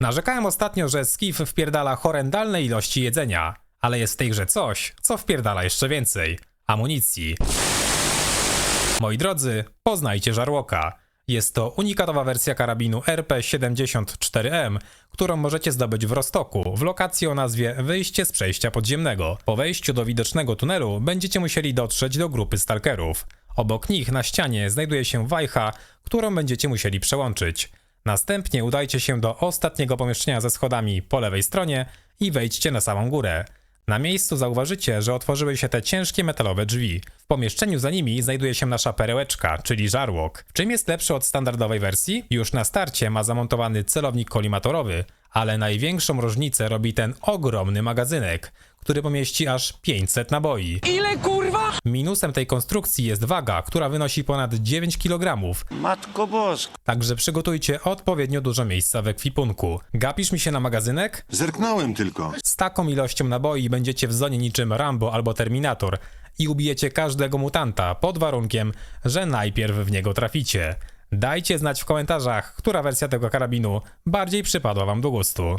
Narzekałem ostatnio, że Skiff wpierdala horrendalne ilości jedzenia, ale jest w tej grze coś, co wpierdala jeszcze więcej. Amunicji. Moi drodzy, poznajcie Żarłoka. Jest to unikatowa wersja karabinu RP74M, którą możecie zdobyć w Rostoku, w lokacji o nazwie Wyjście z przejścia podziemnego. Po wejściu do widocznego tunelu będziecie musieli dotrzeć do grupy stalkerów. Obok nich na ścianie znajduje się wajcha, którą będziecie musieli przełączyć. Następnie udajcie się do ostatniego pomieszczenia ze schodami po lewej stronie i wejdźcie na samą górę. Na miejscu zauważycie, że otworzyły się te ciężkie metalowe drzwi. W pomieszczeniu za nimi znajduje się nasza perełeczka, czyli żarłok. W czym jest lepszy od standardowej wersji? Już na starcie ma zamontowany celownik kolimatorowy, ale największą różnicę robi ten ogromny magazynek, który pomieści aż 500 naboi. Ile kurwa? Minusem tej konstrukcji jest waga, która wynosi ponad 9 kg, Matko Boska. także przygotujcie odpowiednio dużo miejsca w ekwipunku. Gapisz mi się na magazynek? Zerknąłem tylko. Z taką ilością naboi będziecie w zonie niczym Rambo albo Terminator i ubijecie każdego mutanta pod warunkiem, że najpierw w niego traficie. Dajcie znać w komentarzach, która wersja tego karabinu bardziej przypadła wam do gustu.